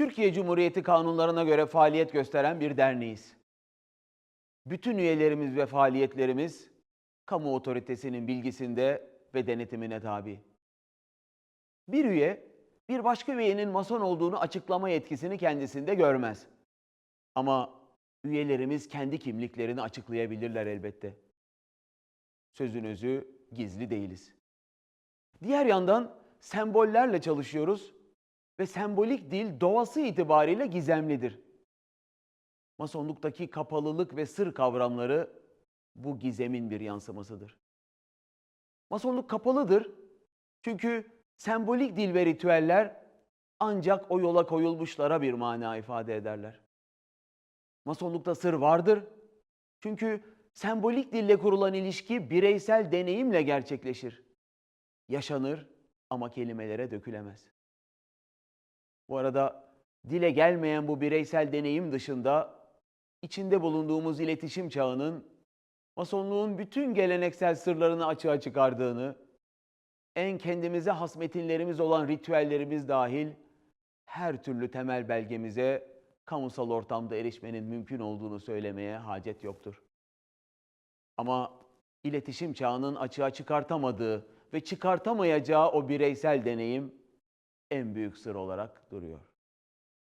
Türkiye Cumhuriyeti kanunlarına göre faaliyet gösteren bir derneğiz. Bütün üyelerimiz ve faaliyetlerimiz kamu otoritesinin bilgisinde ve denetimine tabi. Bir üye bir başka üyenin mason olduğunu açıklama yetkisini kendisinde görmez. Ama üyelerimiz kendi kimliklerini açıklayabilirler elbette. Sözün özü gizli değiliz. Diğer yandan sembollerle çalışıyoruz ve sembolik dil doğası itibariyle gizemlidir. Masonluktaki kapalılık ve sır kavramları bu gizemin bir yansımasıdır. Masonluk kapalıdır çünkü sembolik dil ve ritüeller ancak o yola koyulmuşlara bir mana ifade ederler. Masonlukta sır vardır çünkü sembolik dille kurulan ilişki bireysel deneyimle gerçekleşir. Yaşanır ama kelimelere dökülemez. Bu arada dile gelmeyen bu bireysel deneyim dışında içinde bulunduğumuz iletişim çağının Masonluğun bütün geleneksel sırlarını açığa çıkardığını, en kendimize has metinlerimiz olan ritüellerimiz dahil her türlü temel belgemize kamusal ortamda erişmenin mümkün olduğunu söylemeye hacet yoktur. Ama iletişim çağının açığa çıkartamadığı ve çıkartamayacağı o bireysel deneyim en büyük sır olarak duruyor.